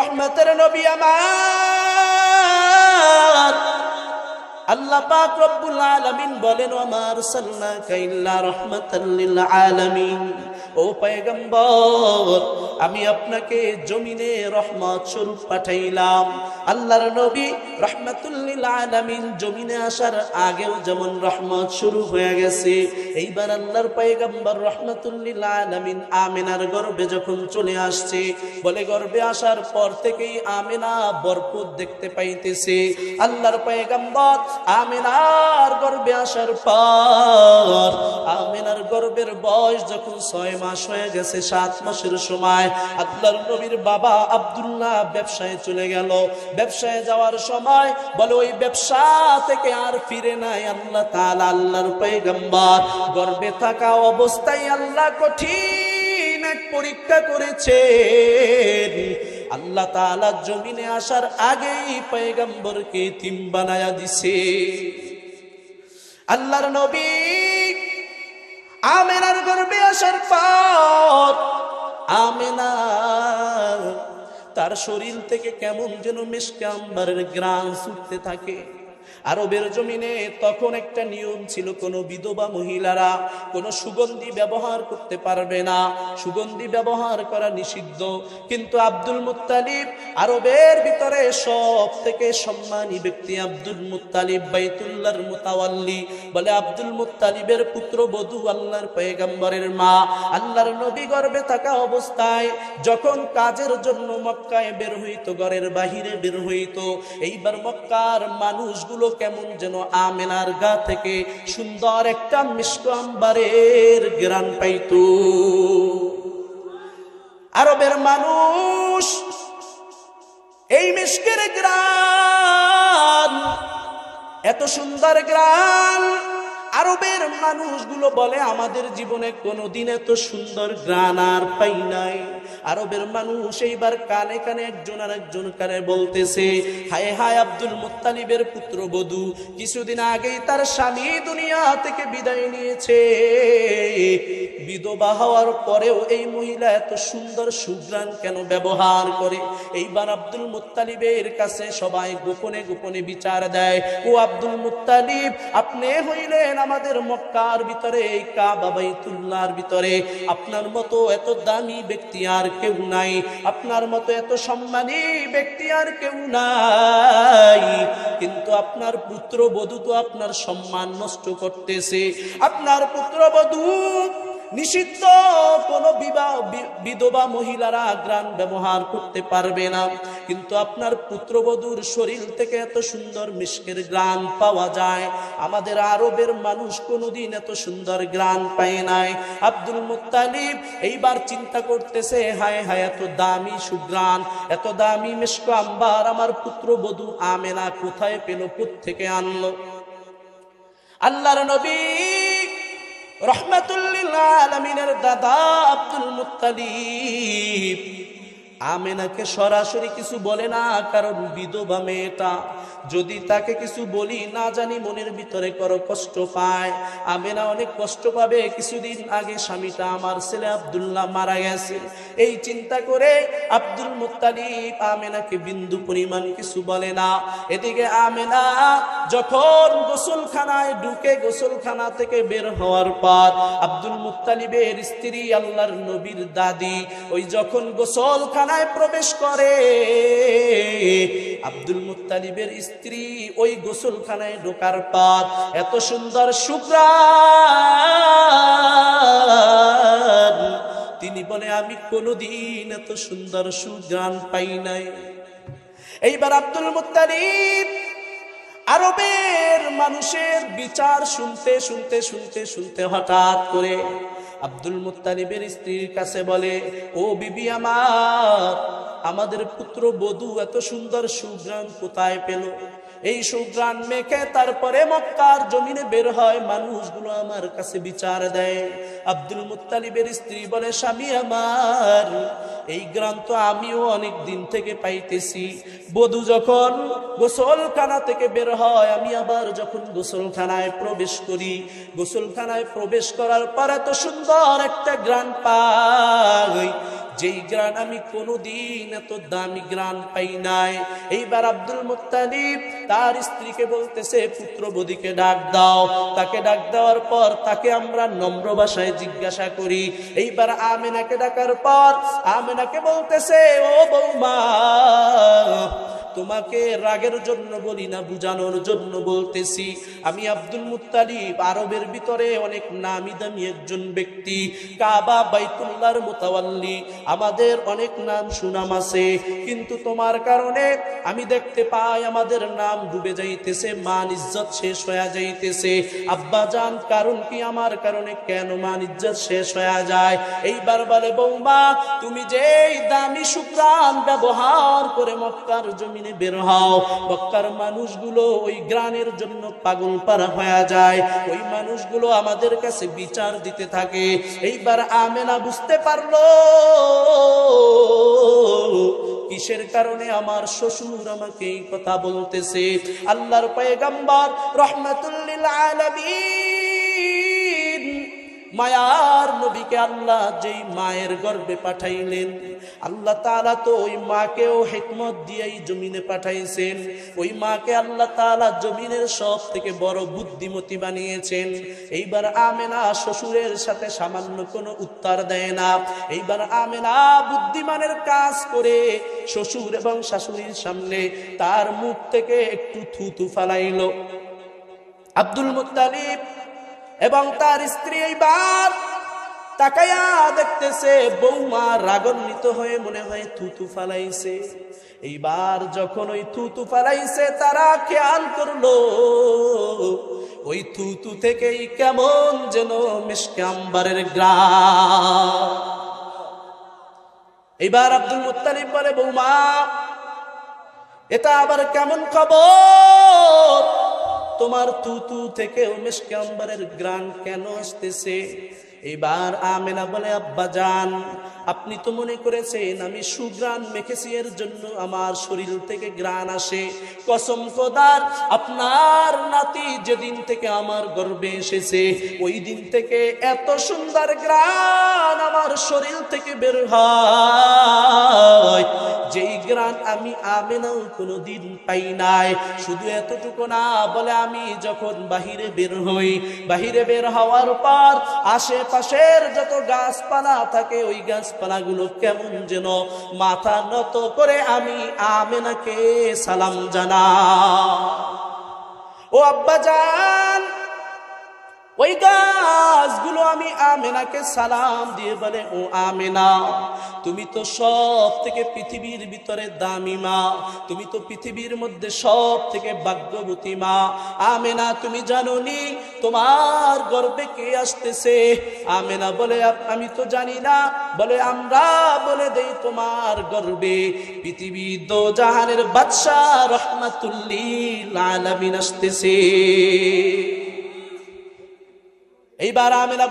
রহমতের নবী আমার। আল্লাহ পাক রব্বুল আলামিন বলেন আমার সাল্লাকা ইল্লা রহমাতাল লিল আলামিন। ও পয়গম্বর আমি আপনাকে জমিনে রহমত স্বরূপ পাঠাইলাম। আল্লাহর নবী রহমাতুল লিল আলামিন জমিনে আসার আগেও যেমন রহমত শুরু হয়ে গেছে, এইবার আল্লাহর পয়গম্বর রহমাতুল লিল আলামিন আমিনার গর্ভে যখন চলে আসছে, বলে গর্ভে আসার পর থেকেই আমিনা বরকত দেখতে পাইতেছে। আল্লাহর পয়গম্বর আমিনার গর্ভে আসার পর, আমিনার গর্বের বয়স যখন ছয় মাস হয়ে গেছে, সাত মাসের সময় আল্লাহর নবীর বাবা আব্দুল্লাহ ব্যবসায় চলে গেল। ব্যবসায় যাওয়ার সময় বলে, ওই ব্যবসা থেকে আর ফিরে নাই আল্লাহ তাআলা, আল্লাহর পয়গম্বর। গর্ভে থাকা অবস্থায় আল্লাহ কঠিন এক পরীক্ষা করেছেন। আল্লাহ তাআলা জমিনে আসার আগেই পয়গম্বরকে তিম বানায়া দিছে। আল্লাহর নবী আমেনার গর্বে আসার পর আমেনা তার শরীর থেকে কেমন যেন মিসকে আম্বারের গ্রাম ছুটতে থাকে। আরবের জমিনে তখন একটা নিয়ম ছিল, কোনো বিধবা মহিলারা কোনো সুগন্ধি ব্যবহার করতে পারবে না। সুগন্ধি ব্যবহার করা নিষিদ্ধ। কিন্তু আব্দুল মুত্তালিব আরবের ভিতরে সব থেকে সম্মানী ব্যক্তি আব্দুল মুত্তালিব, বাইতুল্লাহর মুতাওয়াল্লি। বলে আব্দুল মুত্তালিবের পুত্র বধূ আল্লাহর পয়গম্বরের মা। আল্লাহর নবী গর্ভে থাকা অবস্থায় যখন কাজের জন্য মক্কায় বের হইতো, ঘরের বাহিরে বের হইতো, এইবার মক্কার মানুষগুলো কেমন যেন আমেনার গা থেকে সুন্দর একটা মিষ্ক আম্বারের গ্রান পাইত। আরবের মানুষ, এই মিষ্কের গ্রান, এত সুন্দর গ্রান আরবের মানুষগুলো বলে, আমাদের জীবনে কোনোদিন এত সুন্দর গ্রান আর পাই নাই। আরবের মানুষ এইবার কানে কানে একজন আর একজন কানে বলতেছে, হায় হায় আব্দুল মুত্তালিবের পুত্র বধূ, কিছুদিন আগেই তার স্বামী দুনিয়া থেকে বিদায় নিয়েছে। বিধবা হওয়ার পরেও এই মহিলা এত সুন্দর সুগ্রাণ কেন ব্যবহার করে? এইবার আব্দুল মুত্তালিবের কাছে সবাই গোপনে গোপনে বিচার দেয়, ও আব্দুল মুত্তালিব, আপনি হইলেন আমাদের মক্কার ভিতরে, এই কাবা ভিতরে। আপনার মতো এত দামি ব্যক্তি আর কেউ নাই। আপনার মতো এত সম্মানী ব্যক্তি আর কেউ নাই। কিন্তু আপনার পুত্র বধূ তো আপনার সম্মান নষ্ট করতেছে। আপনার পুত্র বধূ নিষিদ্ধ কোন বিবাহ বিধবা মহিলারা গ্রান ব্যবহার করতে পারবে না। কিন্তু আপনার পুত্রবধূর শরীর থেকে এত সুন্দর মিষ্কের গ্রান পাওয়া যায়। আমাদের আরবের মানুষ কোনোদিন এত সুন্দর গ্রান পায় নাই। আব্দুল মুত্তালিব এইবার চিন্তা করতেছে, হায় হায়, এত দামি সুগ্রান, এত দামি মিষ্ক আম্বার আমার পুত্রবধূ আমেনা কোথায় পেল থেকে আনলো? আল্লাহর নবী রহমাতুল্লিল আলমিনের দাদা আব্দুল মুত্তালিব আমেনাকে সরাসরি কিছু বলে না, কারণ বিধবা মেয়েটা। যদি তাকে কিছু বলি, না জানি মনের ভিতরে করো কষ্ট পায়। আমেনা অনেক কষ্ট পাবে। কিছুদিন আগে স্বামীটা আমার ছেলে আব্দুল্লাহ মারা গেছে। এই চিন্তা করে আব্দুল মুত্তালিব আমেনাকে বিন্দু পরিমাণ কিছু বলে না। এদিকে আমেনা যখন গোসলখানায় ঢুকে গোসলখানা থেকে বের হওয়ার পর আব্দুল মুত্তালিবের স্ত্রী, আল্লাহর নবীর দাদি, ওই যখন গোসলখানায় প্রবেশ করে। আব্দুল মুত্তালিবের স্ত্রী ওই গোসলখানায় ঢোকার পর এত সুন্দর সুগ্রাণ। তিনি বলে, আমি কোনোদিন এত সুন্দর সুগ্রাণ পাই নাই। এইবার আব্দুল মুত্তালিব আরবের মানুষের বিচার শুনতে শুনতে শুনতে শুনতে হঠাৎ করে আব্দুল মুতালিবের স্ত্রীর কাছে বলে, ও বিবি আমার, আমাদের পুত্র বধু এত সুন্দর সুগ্রাম কোথায় পেল? এই সুগ্রাণ মেখে তারপরে মক্কার জমিনে বের হয়, মানুষগুলো আমার কাছে বিচার দেয়। আব্দুল মুতালিবের স্ত্রী বলে, স্বামী আমার, এই গ্রাম তো আমিও অনেক দিন থেকে পাইতেছি। বধু যখন গোসলখানা থেকে বের হয়, আমি আবার যখন গোসলখানায় প্রবেশ করি, গোসলখানায় প্রবেশ করার পর এত সুন্দর একটা গ্রান পাই। যেই গ্রান আমি কোনোদিন এত দামি গ্রান পাই নাই। এইবার আব্দুল মুত্তালিব তার স্ত্রীকে বলতেছে, পুত্রবধূকে ডাক দাও। তাকে ডাক দেওয়ার পর তাকে আমরা নম্র ভাষায় জিজ্ঞাসা করি। এইবার আমেনাকে ডাকার পর আমেনাকে বলতেছে, ও বৌমা তোমাকে রাগের জন্য বলি না, বুঝানোর জন্য বলতেছি। আমি আব্দুল মুত্তালিব, আরবের ভিতরে অনেক নামি দামি একজন ব্যক্তি। কাবা বাইতুল্লাহর মোতাওয়াল্লি, আমাদের অনেক নাম সুনাম আছে। কিন্তু তোমার কারণে আমি দেখতে পাই আমাদের নাম ডুবে যাইতেছে, মান ইজ্জত শেষ হয়ে যাইতেছে। আব্বা জান, কারণ কি আমার কারণে কেন মান ইজ্জত শেষ হয়ে যায়? এইবার বলে বৌমা, তুমি যেই দামি শুক্রান ব্যবহার করে মক্কার জমিনে বের হও। মক্কার মানুষগুলো ওই গ্রানের জন্য পাগল পারা হয়ে যায়। ওই মানুষগুলো আমাদের কাছে বিচার দিতে থাকে। এইবার আমেনা বুঝতে পারল কিসের কারণে আমার শ্বশুর আমাকে এই কথা বলতেছে। আল্লাহর পয়গাম্বার রহমাতুল্লিল আলামিন মায়ার নবীকে আল্লাহ যেই মায়ের গর্ভে পাঠাইলেন, আল্লাহ তাআলা তো ওই মাকেও হেকমত দিয়েই জমিনে পাঠাইছেন। ওই মাকে আল্লাহ তাআলা জমিনের সব থেকে বড় বুদ্ধিমতী বানিয়েছেন। এইবার আমেনা শ্বশুরের সাথে সামান্য কোনো উত্তর দেয় না। এইবার আমেনা বুদ্ধিমানের কাজ করে শ্বশুর এবং শাশুড়ির সামনে তার মুখ থেকে একটু থুতু ফালাইল। আব্দুল মুত্তালিব এবং তার স্ত্রী এইবার তাকায়া দেখতেছে, বৌমা রাগান্বিত হয়ে মনে হয় থুতু ফালাইছে। এইবার যখন ওই থুতু ফালাইছে, তারা খেয়াল করল, ওই থুতু থেকেই কেমন যেন মিসকাম্বারের গ্রাম এইবার আব্দুল মুত্তালিব বলে, বৌমা, এটা আবার কেমন খবর? তোমার তুতু থেকে উমেশকে আম্বারের গ্রান কেন আসতেছে? এবার আমেনা বলে, আব্বা যান, আপনি তো মনে করেছেন আমি সুগ্রাণ মেখেছি, এর জন্য আমার শরীর থেকে গ্রান আসে। কসম খোদার, আপনার নাতি যেদিন থেকে আমার গর্বে এসেছে, ওই দিন থেকে এত সুন্দর গ্রান আমার শরীর থেকে বের হয়। যেই গ্রান আমি আমেনাও কোনোদিন পাই নাই। শুধু এতটুকু না, বলে আমি যখন বাহিরে বের হই, বাহিরে বের হওয়ার পর আশেপাশের যত গাছপালা থাকে, ওই গাছপালা গুলো কেমন যেন মাথা নত করে আমি আমেনাকে সালাম জানা ও আব্বা জান, ওই গাছগুলো আমি আমেনাকে সালাম দিয়ে বলে, ও আমেনা, তুমি তো সব থেকে পৃথিবীর ভিতরে দামি মা, তুমি তো পৃথিবীর মধ্যে সব থেকে ভাগ্যবতী মা। আমেনা, তুমি জানো নি তোমার গর্বে কে আসতেছে? আমেনা বলে, আমি তো জানি না। বলে, আমরা বলে দেই তোমার গর্বে, পৃথিবী দো জাহানের বাদশাহ রহমাতুল্লিল আলামিন আসতেছে। এইবার আমেনা